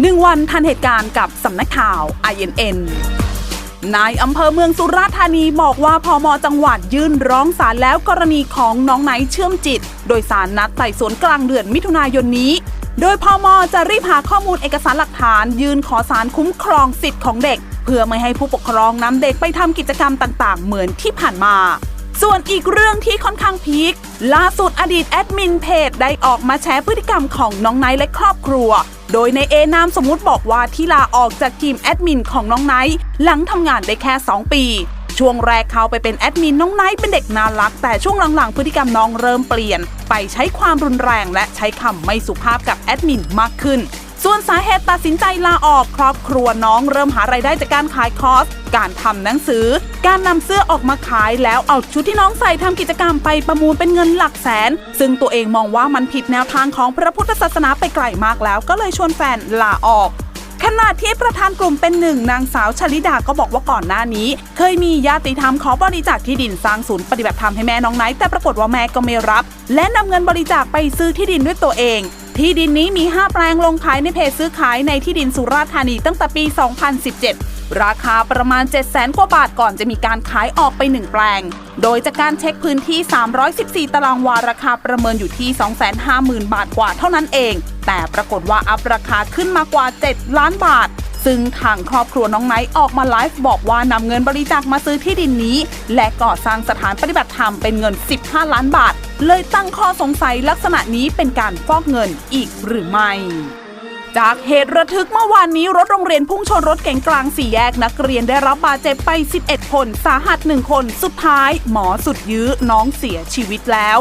หนึ่งวันทันเหตุการณ์กับสำนักข่าว INN นายอำเภอเมืองสุราษฎร์ธานีบอกว่าพอมจังหวัดยื่นร้องศาลแล้วกรณีของน้องไนท์เชื่อมจิต โดยสารนัดไต่สวนกลางเดือนมิถุนายนนี้ โดยพมจะรีบหาข้อมูลเอกสารหลักฐาน ยื่นขอสารคุ้มครองสิทธิ์ของเด็ก เพื่อไม่ให้ผู้ปกครองนำเด็กไปทำกิจกรรมต่างๆ เหมือนที่ผ่านมาส่วนอีกเรื่องที่ค่อนข้างพีคล่าสุดอดีตแอดมินเพจได้ออกมาแชร์พฤติกรรมของน้องไนท์และครอบครัว โดยในเอนามสมมุติบอกว่าที่ลาออกจากทีมแอดมินของน้องไนท์หลังทำงานได้แค่ 2 ปี ช่วงแรกเขาไปเป็นแอดมินน้องไนท์เป็นเด็กน่ารัก แต่ช่วงหลังๆ พฤติกรรมน้องเริ่มเปลี่ยน ไปใช้ความรุนแรงและใช้คำไม่สุภาพกับแอดมินมากขึ้น ส่วนสาเหตุตัดสินใจลาออกครอบครัวน้องเริ่มหารายได้จากการขายคอร์ส การทำหนังสือ การนำเสื้อออกมาขายแล้วเอาชุดที่น้องใส่ทำกิจกรรมไปประมูลเป็นเงินหลักแสน ซึ่งตัวเองมองว่ามันผิดแนวทางของพระพุทธศาสนาไปไกลมากแล้ว ก็เลยชวนแฟนลาออกขณะที่ประธานกลุ่มเป็นหนึ่งนางสาวชลิดาก็บอกว่าก่อนหน้านี้ เคยมีญาติธรรมขอบริจาคที่ดินสร้างศูนย์ปฏิบัติธรรมให้แม่น้องไนท์แต่ปรากฏว่าแม่ก็ไม่รับ และนำเงินบริจาคไปซื้อที่ดินด้วยตัวเอง ที่ดินนี้มี 5 แปลงลงขายในเพจซื้อขายในที่ดินสุราษฎร์ธานีตั้งแต่ปี 2017 ราคาประมาณ 7 0 0แสนกว่าบาทก่อนจะมีการขายออกไป 1 แปลง โดยจากการเช็คพื้นที่ 314 ตารางวาราคาประเมินอยู่ที่ 250,000 บาทกว่าเท่านั้นเอง แต่ปรากฏว่าอัพราคาขึ้นมากว่า 7 ล้านบาทซึ่งทางครอบครัวน้องไนท์ออกมาไลฟ์บอกว่านำเงินบริจาคมาซื้อที่ดินนี้ และก่อสร้างสถานปฏิบัติธรรมเป็นเงิน 15 ล้านบาท เลยตั้งข้อสงสัยลักษณะนี้เป็นการฟอกเงินอีกหรือไม่ จากเหตุระทึกเมื่อวานนี้รถโรงเรียนพุ่งชนรถเก๋งกลางสี่แยกนักเรียนได้รับบาดเจ็บไป 11 คน สาหัส1คนสุดท้าย หมอสุดยื้อน้องเสียชีวิตแล้ว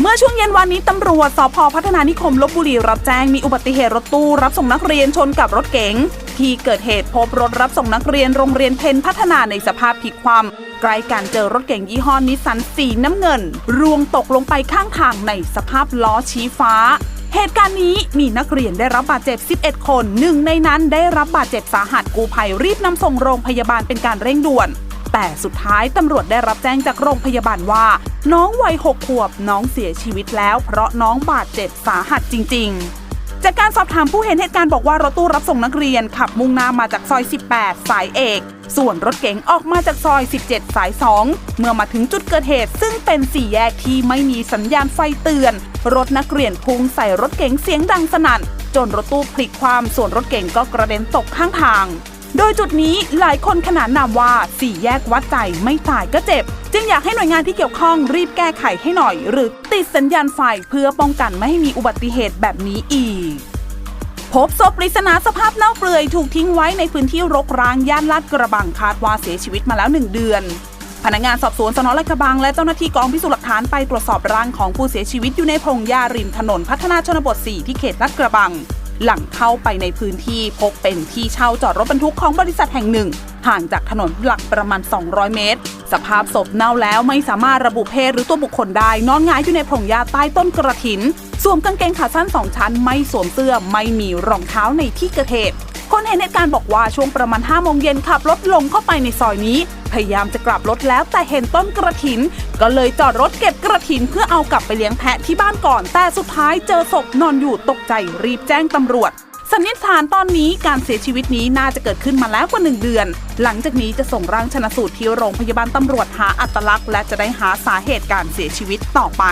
เมื่อช่วงเย็นวันนี้ตำรวจสพพัฒนานิคมลบบุรีรับแจ้งมีอุบัติเหตุรถตู้รับส่งนักเรียนชนกับรถเก๋ง ที่เกิดเหตุพบรถรับส่งนักเรียนโรงเรียนเพนพัฒนาในสภาพพลิกคว่ำใกล้กันเจอรถเก๋งยี่ห้อนิสสันสีน้ำเงิน ร่วงตกลงไปข้างทางในสภาพล้อชี้ฟ้าเหตุการณ์นี้มีนักเรียนได้รับบาดเจ็บ 11 คนหนึ่งในนั้นได้รับบาดเจ็บสาหัสกู้ภัยรีบนำส่งโรงพยาบาลเป็นการเร่งด่วน แต่สุดท้ายตำรวจได้รับแจ้งจากโรงพยาบาลว่า น้องวัยหกขวบน้องเสียชีวิตแล้ว เพราะน้องบาดเจ็บสาหัสจริง ๆ จากการสอบถามผู้เห็นเหตุการณ์บอกว่ารถตู้รับส่งนักเรียนขับมุ่งหน้ามาจากซอย 18 สายเอก ส่วนรถเก๋งออกมาจากซอย 17 สาย 2 เมื่อมาถึงจุดเกิดเหตุ ซึ่งเป็นสี่แยกที่ไม่มีสัญญาณไฟเตือน รถนักเรียนพุ่งใส่รถเก๋งเสียงดังสนั่น จนรถตู้พลิกความส่วนรถเก๋งก็กระเด็นตกข้างทาง โดยจุดนี้หลายคนขนานนามว่าสี่แยกวัดใจไม่ตายก็เจ็บ จึงอยากให้หน่วยงานที่เกี่ยวข้องรีบแก้ไขให้หน่อย หรือติดสัญญาณไฟเพื่อป้องกันไม่ให้มีอุบัติเหตุแบบนี้อีก พบศพปริศนาสภาพเน่าเปื่อยถูกทิ้งไว้ในพื้นที่รกร้างย่านลาดกระบังคาดว่าเสียชีวิตมาแล้ว1เดือนพนักงานสอบสวนสนลาดกระบังและเจ้าหน้าที่กองพิสูจน์หลักฐานไปตรวจสอบร่างของผู้เสียชีวิตอยู่ในพงหญ้าริมถนนพัฒนาชนบท 4 ที่เขตลาดกระบัง หลังเข้าไปในพื้นที่พบเป็นที่เช่าจอดรถบรรทุกของบริษัทแห่งหนึ่ง ห่างจากถนนหลักประมาณ 200 เมตร สภาพศพเน่าแล้วไม่สามารถระบุเพศหรือตัวบุคคลได้ นอนหงายอยู่ในพงหญ้าใต้ต้นกระถิน สวมกางเกงขาสั้นสองชั้นไม่สวมเสื้อไม่มีรองเท้าในที่เกิดเหตุ คนเห็นเหตุการณ์บอกว่าช่วงประมาณ5โมงเย็นขับรถลงเข้าไปในซอยนี้ พยายามจะกลับรถแล้วแต่เห็นต้นกระถิน ก็เลยจอดรถเก็บกระถินเพื่อเอากลับไปเลี้ยงแพะที่บ้านก่อน แต่สุดท้ายเจอศพนอนอยู่ตกใจรีบแจ้งตำรวจสันนิษฐานตอนนี้การเสียชีวิตนี้น่าจะเกิดขึ้นมาแล้วกว่า 1 เดือน หลังจากนี้จะส่งร่างชนะสูตรที่โรงพยาบาลตำรวจหาอัตลักษณ์ และจะได้หาสาเหตุการเสียชีวิตต่อไป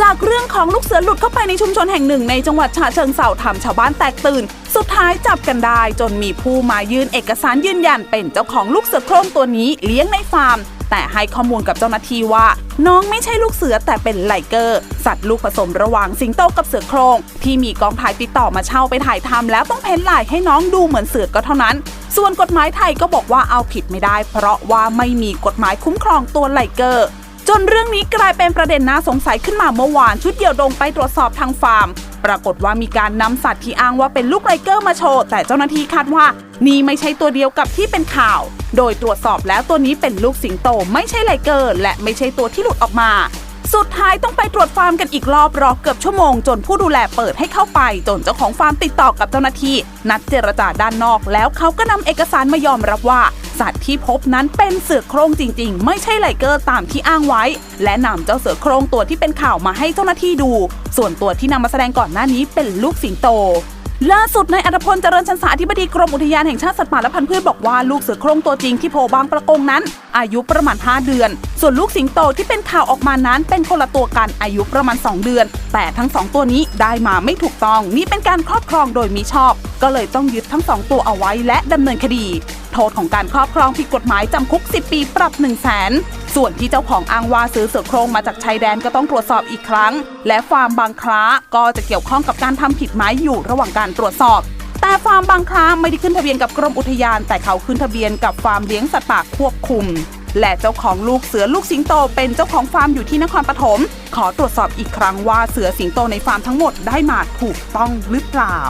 จากเรื่องของลูกเสือหลุดเข้าไปในชุมชนแห่งหนึ่งในจังหวัดฉะเชิงเทราทำชาวบ้านแตกตื่น สุดท้ายจับกันได้ จนมีผู้มายื่นเอกสารยืนยันเป็นเจ้าของลูกเสือโคร่งตัวนี้เลี้ยงในฟาร์ม แต่ให้ข้อมูลกับเจ้าหน้าที่ว่า น้องไม่ใช่ลูกเสือแต่เป็นไลเกอร์ สัตว์ลูกผสมระหว่างสิงโตกับเสือโคร่งที่มีกองถ่ายติดต่อมาเช่าไปถ่ายทำแล้วต้องเพ้นลายให้น้องดูเหมือนเสือก็เท่านั้น ส่วนกฎหมายไทยก็บอกว่าเอาผิดไม่ได้ เพราะว่าไม่มีกฎหมายคุ้มครองตัวไลเกอร์ จนเรื่องนี้กลายเป็นประเด็นน่าสงสัยขึ้นมาเมื่อวานชุดเดี่ยวดงไปตรวจสอบทางฟาร์ม ปรากฏว่ามีการนำสัตว์ที่อ้างว่าเป็นลูกไลเกอร์มาโชว์ แต่เจ้าหน้าที่คาดว่า นี่ไม่ใช่ตัวเดียวกับที่เป็นข่าว โดยตรวจสอบแล้วตัวนี้เป็นลูกสิงโต ไม่ใช่ไลเกอร์ และไม่ใช่ตัวที่หลุดออกมา สุดท้ายต้องไปตรวจฟาร์มกันอีกรอบรอเกือบชั่วโมง จนผู้ดูแลเปิดให้เข้าไป จนเจ้าของฟาร์มติดต่อกับเจ้าหน้าที่ นัดเจรจาด้านนอก แล้วเขาก็นำเอกสารมายอมรับว่า สัตว์ที่พบนั้นเป็นเสือโคร่งจริง ๆ ไม่ใช่ไลเกอร์ตามที่อ้างไว้ และนำเจ้าเสือโคร่งตัวที่เป็นข่าวมาให้เจ้าหน้าที่ดู ส่วนตัวที่นำมาแสดงก่อนหน้านี้เป็นลูกสิงโต ล่าสุดนายอัตพลเจริญชันสาธิบดีกรมอุทยานแห่งชาติสัตว์ป่าและพันธุ์พืชบอกว่าลูกเสือโคร่งตัวจริงที่โผล่บางประกงนั้น อายุประมาณ 5 เดือน ส่วนลูกสิงโตที่เป็นข่าวออกมานั้นเป็นคนละตัวกันอายุประมาณ 2 เดือน แต่ทั้ง 2 ตัวนี้ได้มาไม่ถูกต้องนี่เป็นการครอบครองโดยมิชอบ ก็เลยต้องยึดทั้ง 2 ตัวเอาไว้และดำเนินคดี โทษของการครอบครองผิดกฎหมายจำคุก 10 ปีปรับ 1 0 0 0 0แสน ส่วนที่เจ้าของอ้างว่าซื้อเสือโครงมาจากชายแดนก็ต้องตรวจสอบอีกครั้ง และฟาร์มบางคล้าก็จะเกี่ยวข้องกับการทำผิดไหมอยู่ระหว่างการตรวจสอบ แต่ฟาร์มบางคล้าไม่ได้ขึ้นทะเบียนกับกรมอุทยาน แต่เขาขึ้นทะเบียนกับฟาร์มเลี้ยงสัตว์ป่าควบคุม และเจ้าของลูกเสือลูกสิงโต เป็นเจ้าของฟาร์มอยู่ที่นครปฐมขอตรวจสอบอีกครั้งว่าเสือสิงโตในฟาร์มทั้งหมดได้มาถูกต้องหรือเปล่า